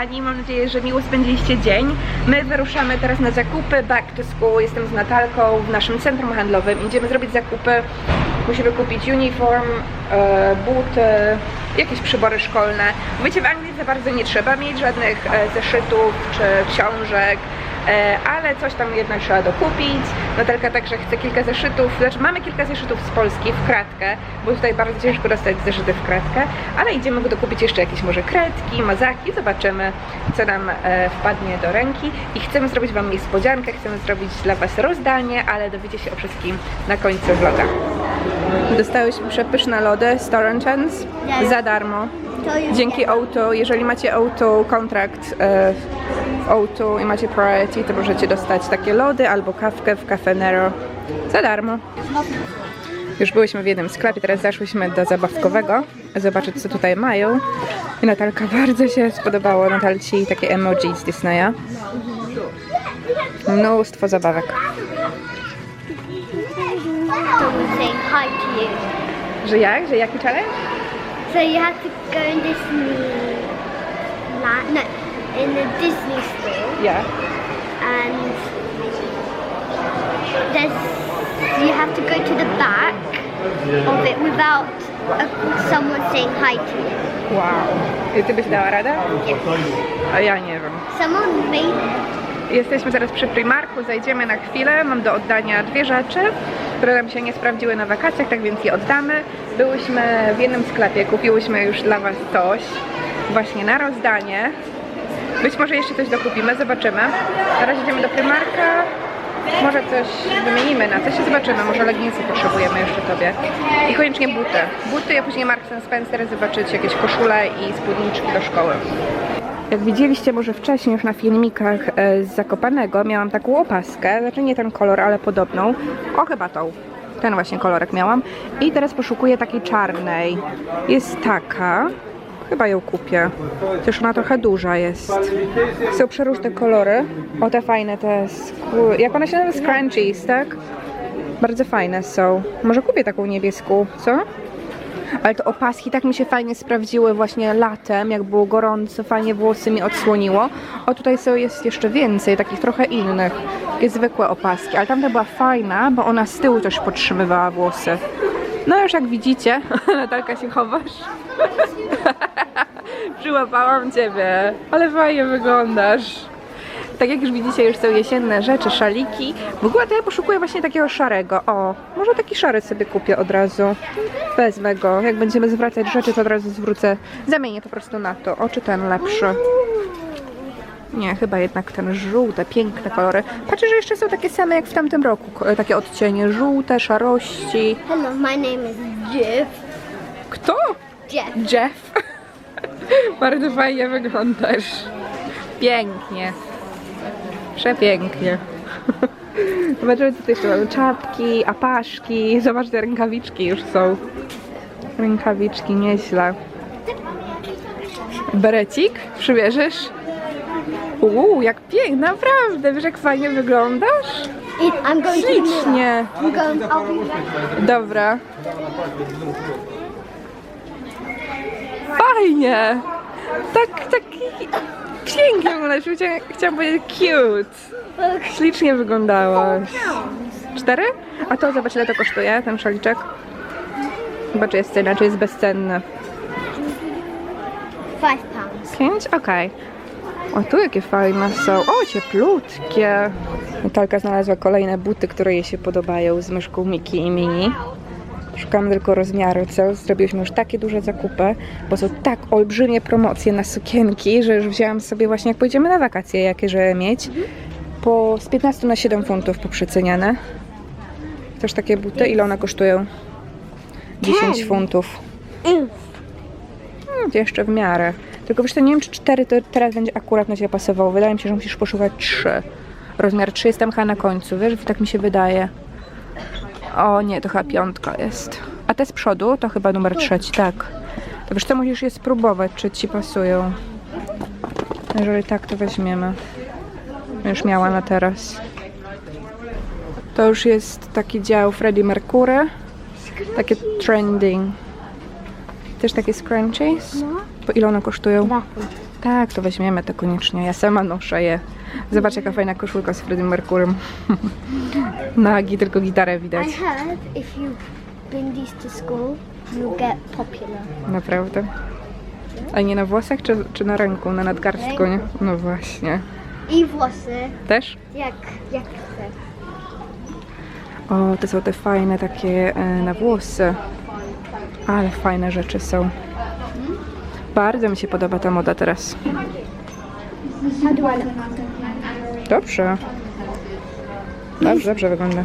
Kochani, mam nadzieję, że miło spędziliście dzień. My wyruszamy teraz na zakupy back to school. Jestem z Natalką w naszym centrum handlowym. Idziemy zrobić zakupy. Musimy kupić uniform, e, buty, jakieś przybory szkolne. Wiecie, w Anglii za bardzo nie trzeba mieć żadnych e, zeszytów czy książek. E, ale coś tam jednak trzeba dokupić. Natalka także chce kilka zeszytów, znaczy mamy kilka zeszytów z Polski w kratkę, bo tutaj bardzo ciężko dostać zeszyty w kratkę, ale idziemy dokupić jeszcze jakieś może kredki, mazaki, zobaczymy co nam e, wpadnie do ręki i chcemy zrobić Wam niespodziankę, chcemy zrobić dla Was rozdanie, ale dowiecie się o wszystkim na końcu vloga. Dostałyśmy przepyszne lody z Torrentons za darmo. Dzięki O2, jeżeli macie O2 kontrakt e, O2 i macie Priority, to możecie dostać takie lody albo kawkę w Cafe Nero za darmo. Już byliśmy w jednym sklepie, teraz zaszłyśmy do zabawkowego, zobaczyć co tutaj mają. I Natalka bardzo się spodobało, Natalci takie emoji z Disneya. Mnóstwo zabawek. Że jak? Że jaki challenge? So you have to go in land, no, in the Disney store, Ja. and there's you have to go to the back of it without a, someone saying hi to you. Wow. I ty byś dała radę? Yes. A ja nie wiem. Someone made it. Jesteśmy teraz przy Primarku, zajdziemy na chwilę. Mam do oddania dwie rzeczy, które nam się nie sprawdziły na wakacjach, tak więc je oddamy. Byłyśmy w jednym sklepie, kupiłyśmy już dla Was coś właśnie na rozdanie. Być może jeszcze coś dokupimy, zobaczymy. Na razie idziemy do Primarka. Może coś wymienimy na coś i zobaczymy. Może leginsy potrzebujemy jeszcze Tobie. I koniecznie buty. Buty, a później Marks Spencer zobaczyć jakieś koszule i spódniczki do szkoły. Jak widzieliście może wcześniej już na filmikach e, z Zakopanego, miałam taką opaskę, znaczy nie ten kolor, ale podobną. O, chyba tą. Ten właśnie kolorek miałam. I teraz poszukuję takiej czarnej. Jest taka. Chyba ją kupię. Też ona trochę duża jest. Są przeróżne kolory. O, te fajne, te... Jak one się nazywa? Scrunchies, tak? Bardzo fajne są. Może kupię taką niebieską, co? Ale te opaski tak mi się fajnie sprawdziły właśnie latem, jak było gorąco, fajnie włosy mi odsłoniło. O tutaj są, jest jeszcze więcej, takich trochę innych, takie zwykłe opaski, ale tamta była fajna, bo ona z tyłu też podtrzymywała włosy. No już jak widzicie, Natalka się chowasz. Przyłapałam Ciebie, ale fajnie wyglądasz. Tak jak już widzicie, już są jesienne rzeczy, szaliki. W ogóle to ja poszukuję właśnie takiego szarego. O, może taki szary sobie kupię od razu. Wezmę go. Jak będziemy zwracać rzeczy, to od razu zwrócę. Zamienię po prostu na to. O, czy ten lepszy? Nie, chyba jednak ten żółte, piękne kolory. Patrzę, że jeszcze są takie same jak w tamtym roku. Takie odcienie żółte, szarości. Hello, my name is Jeff. Kto? Jeff. Jeff. Bardzo fajnie wyglądasz. Pięknie. Przepięknie. Zobaczymy, co tu jeszcze mamy. Czapki, apaszki. Zobacz, te rękawiczki już są. Rękawiczki, nieźle. Berecik? Przybierzesz? Uuu, jak pięknie, naprawdę. Wiesz, jak fajnie wyglądasz? It, I'm going to the mirror. Ślicznie. I'm going, I'll be back. Dobra. Fajnie! Tak, taki pięknie wyglądasz. Chciałam, chciałam powiedzieć cute. Ślicznie wyglądałaś. Cztery? A to zobacz ile to kosztuje, ten szaliczek. Chyba czy jest cena, czy jest bezcenny. Five pounds. Pięć? Okej. O, tu jakie fajne są. O, cieplutkie. Natalka znalazła kolejne buty, które jej się podobają z myszką Miki i Mini. Szukam tylko rozmiaru, co? Zrobiłyśmy już takie duże zakupy, bo są tak olbrzymie promocje na sukienki, że już wzięłam sobie właśnie, jak pójdziemy na wakacje, jakie żeby mieć, po, z 15 na 7 funtów poprzeceniane. Też takie buty, ile one kosztują? 10 Ten. funtów. Hmm, jeszcze w miarę. Tylko wiesz, to nie wiem, czy 4 to teraz będzie akurat na Ciebie pasowało. Wydaje mi się, że musisz poszukać 3. Rozmiar 3 jest tam chyba na końcu, wiesz? Tak mi się wydaje. O nie, to chyba piątka jest. A te z przodu to chyba numer trzeci, tak. To wiesz co, musisz je spróbować, czy Ci pasują. Jeżeli tak, to weźmiemy. Już miała na teraz. To już jest taki dział Freddie Mercury. Takie trending. Też takie scrunchies? No. Po ile one kosztują? Tak, to weźmiemy to koniecznie. Ja sama noszę je. Zobacz jaka fajna koszulka z Freddie Mercurym. Nagi, tylko gitarę widać. I heard if you bring these to school, you'll get popular. Naprawdę. A nie na włosach czy, czy na ręku, na nadgarstku, nie? No właśnie. I włosy, Też? jak, jak chcę. O, to są te fajne takie e, na włosy. Ale fajne rzeczy są. Bardzo mi się podoba ta moda teraz. Dobrze. Dobrze, dobrze wygląda.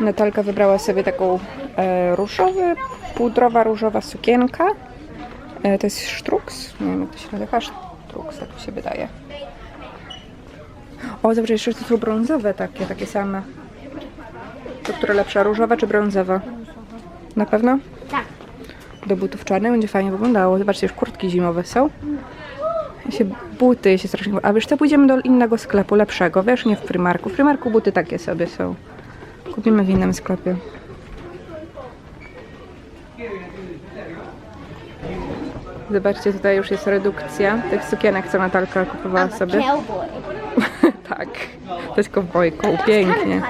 Natalka wybrała sobie taką e, różowy, pudrowa różowa sukienka. E, to jest sztruks? Nie wiem jak to się nazywa. Sztruks, tak mi się wydaje. O, dobrze, jeszcze to są brązowe takie, takie same. To która lepsza, różowa czy brązowa? Na pewno? Do butów czarnych będzie fajnie wyglądało. Zobaczcie, już kurtki zimowe są. Ja się buty się strasznie... A wiesz co, pójdziemy do innego sklepu, lepszego, wiesz, nie w Primarku. W Primarku buty takie sobie są. Kupimy w innym sklepie. Zobaczcie, tutaj już jest redukcja tych sukienek, co Natalka kupowała sobie. Tak, to jest kowbojką, pięknie.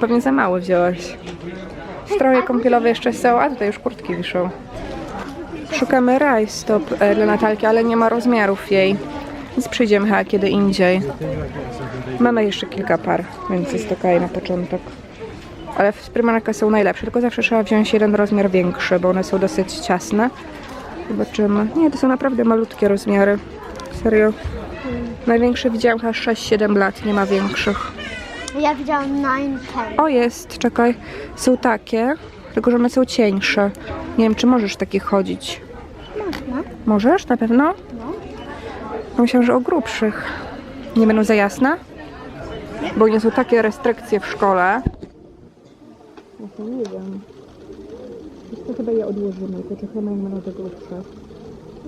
Pewnie za mało wzięłaś. Stroje kąpielowe jeszcze są, a tutaj już kurtki wiszą. Szukamy rajstop e, dla Natalki, ale nie ma rozmiarów jej. Więc przyjdziemy chyba kiedy indziej. Mamy jeszcze kilka par, więc jest okej na początek. Ale w Primarka są najlepsze, tylko zawsze trzeba wziąć jeden rozmiar większy, bo one są dosyć ciasne. Zobaczymy. Nie, to są naprawdę malutkie rozmiary. Serio. Największe widziałam chyba 6-7 lat, nie ma większych. Ja widziałam 9, 10. O, jest, czekaj. Są takie, tylko że one są cieńsze. Nie wiem, czy możesz takich chodzić. Można. Możesz, na pewno? No. Myślałam, że o grubszych. Nie będą za jasne? Bo nie są takie restrykcje w szkole. Ja nie wiem. To chyba je odłożymy, poczekamy jak będą te grubsze.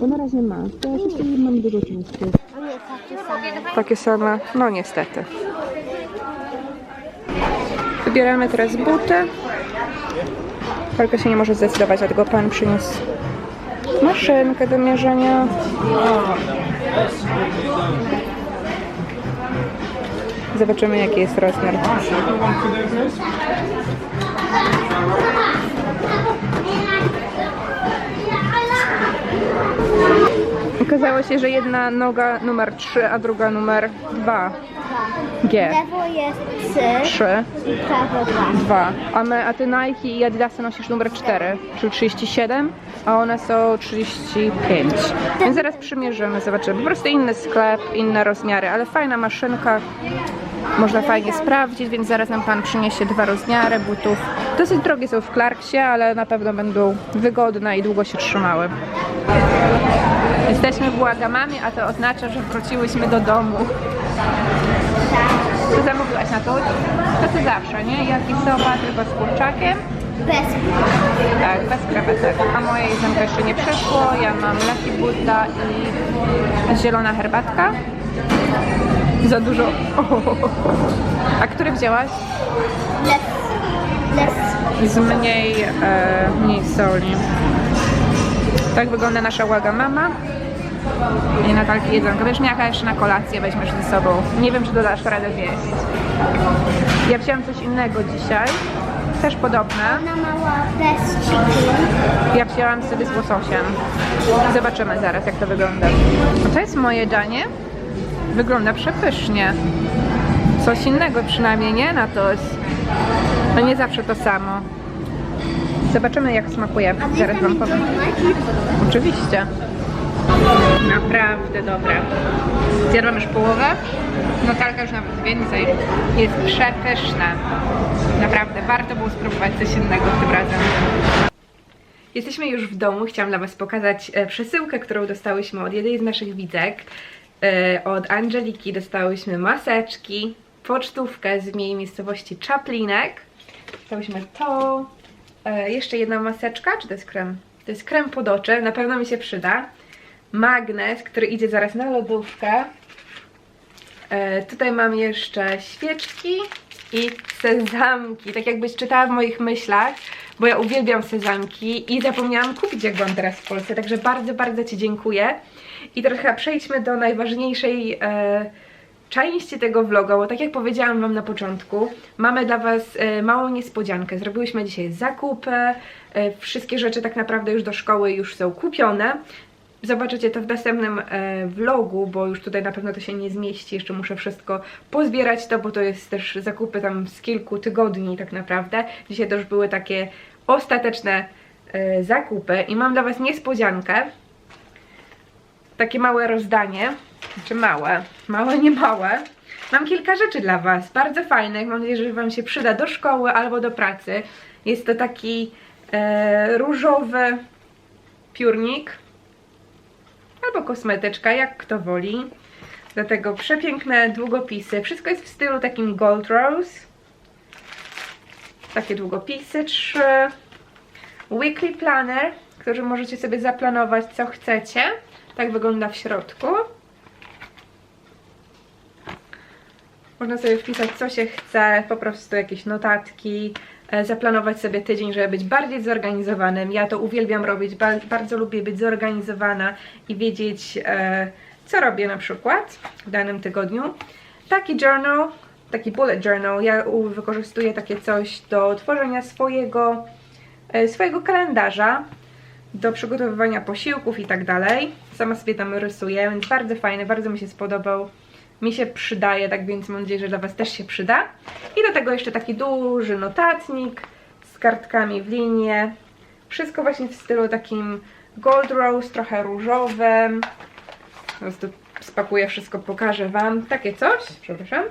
Bo na razie masz, to ja jeszcze nie mam dużo części. Takie same, no niestety. Wybieramy teraz buty. Tylko się nie może zdecydować, dlatego pan przyniósł maszynkę do mierzenia. Zobaczymy jaki jest rozmiar. Okazało się, że jedna noga numer 3, a druga numer 2. G. Lewo jest 3, 3, prawo 2. 2. A, my, a ty Nike i Adidasy nosisz numer 4, czyli 37, a one są 35. Więc zaraz przymierzymy, zobaczymy. Po prostu inny sklep, inne rozmiary, ale fajna maszynka. Można fajnie sprawdzić, więc zaraz nam pan przyniesie dwa rozmiary butów. Dosyć drogie są w Clarksie, ale na pewno będą wygodne i długo się trzymały. Jesteśmy w Łagamamie, a to oznacza, że wróciłyśmy do domu. Co zamówiłaś na to? To ty zawsze, nie? Jaki soba, tylko z kurczakiem. Bez Tak, bez krewetek. A moje jedzonko jeszcze nie przyszło. Ja mam Lucky Buddha i zielona herbatka. Za dużo. A który wzięłaś? less, less. Z mniej, e, mniej soli. Tak wygląda nasza łaga mama. I Natalki jedzonko. Wiesz, jaka jeszcze na kolację weźmiesz ze sobą. Nie wiem, czy dodasz radę zjeść. Ja wziąłem coś innego dzisiaj. Też podobne. Ona mała bez chicken. Ja wzięłam sobie z łososiem. Zobaczymy zaraz, jak to wygląda. A to jest moje danie. Wygląda przepysznie. Coś innego przynajmniej, nie? Na to jest... No nie zawsze to samo. Zobaczymy, jak smakuje. Zaraz wam powiem. Oczywiście. Naprawdę dobre. Zjadłam już połowę. Natalka już nawet więcej. Jest przepyszne. Naprawdę, warto było spróbować coś innego tym razem. Jesteśmy już w domu. Chciałam dla Was pokazać e, przesyłkę, którą dostałyśmy od jednej z naszych widzek. E, Od Angeliki dostałyśmy maseczki, pocztówkę z jej miejscowości Czaplinek. Dostałyśmy to. E, Jeszcze jedna maseczka, czy to jest krem? To jest krem pod oczy, na pewno mi się przyda. Magnes, który idzie zaraz na lodówkę. E, tutaj mam jeszcze świeczki i sezamki, tak jakbyś czytała w moich myślach, bo ja uwielbiam sezamki i zapomniałam kupić jak byłam teraz w Polsce, także bardzo, bardzo Ci dziękuję. I chyba przejdźmy do najważniejszej e, części tego vloga, bo tak jak powiedziałam Wam na początku, mamy dla Was e, małą niespodziankę. Zrobiłyśmy dzisiaj zakupy, e, wszystkie rzeczy tak naprawdę już do szkoły już są kupione. Zobaczycie to w następnym e, vlogu, bo już tutaj na pewno to się nie zmieści. Jeszcze muszę wszystko pozbierać to, bo to jest też zakupy tam z kilku tygodni tak naprawdę. Dzisiaj już były takie ostateczne zakupy i mam dla Was niespodziankę. Takie małe rozdanie, czy małe, małe, nie małe. Mam kilka rzeczy dla Was, bardzo fajnych. Mam nadzieję, że Wam się przyda do szkoły albo do pracy. Jest to taki e, różowy piórnik albo kosmetyczka, jak kto woli. Do tego przepiękne długopisy. Wszystko jest w stylu takim Gold Rose. Takie długopisy, trzy. Weekly Planner, który możecie sobie zaplanować co chcecie. Tak wygląda w środku. Można sobie wpisać co się chce, po prostu jakieś notatki, e, zaplanować sobie tydzień, żeby być bardziej zorganizowanym. Ja to uwielbiam robić, ba bardzo lubię być zorganizowana i wiedzieć, e, co robię na przykład w danym tygodniu. Taki journal, taki bullet journal, ja wykorzystuję takie coś do tworzenia swojego, e, swojego kalendarza, do przygotowywania posiłków i tak dalej. Sama sobie tam rysuję, więc bardzo fajny, bardzo mi się spodobał. Mi się przydaje, tak więc mam nadzieję, że dla Was też się przyda. I do tego jeszcze taki duży notatnik z kartkami w linie. Wszystko właśnie w stylu takim gold rose, trochę różowym. Teraz tu spakuję wszystko, pokażę Wam. Takie coś, przepraszam.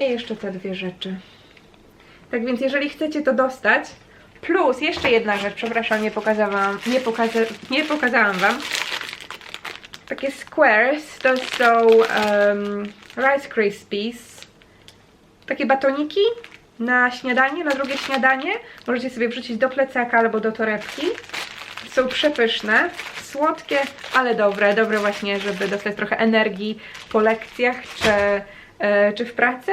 I jeszcze te dwie rzeczy. Tak więc jeżeli chcecie to dostać, plus jeszcze jedna rzecz, przepraszam, nie pokazałam, nie, pokaza, nie pokazałam Wam. Takie squares to są um, Rice Krispies. Takie batoniki na śniadanie, na drugie śniadanie. Możecie sobie wrzucić do plecaka albo do torebki. Są przepyszne, słodkie, ale dobre. Dobre właśnie, żeby dostać trochę energii po lekcjach czy, e, czy w pracy.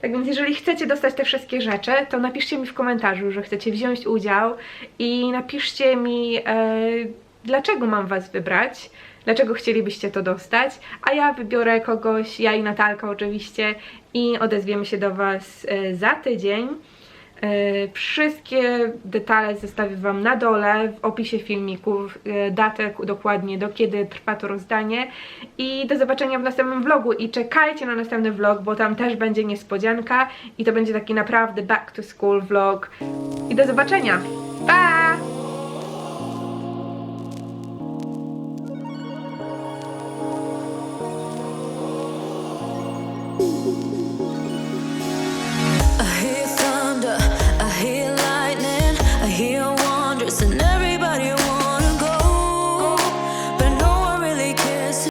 Tak więc jeżeli chcecie dostać te wszystkie rzeczy, to napiszcie mi w komentarzu, że chcecie wziąć udział i napiszcie mi, e, dlaczego mam Was wybrać, dlaczego chcielibyście to dostać, a ja wybiorę kogoś, ja i Natalka oczywiście i odezwiemy się do Was e, za tydzień. E, Wszystkie detale zostawię Wam na dole w opisie filmików, e, datę dokładnie, do kiedy trwa to rozdanie. I do zobaczenia w następnym vlogu. I czekajcie na następny vlog, bo tam też będzie niespodzianka. I to będzie taki naprawdę back to school vlog. I do zobaczenia, pa!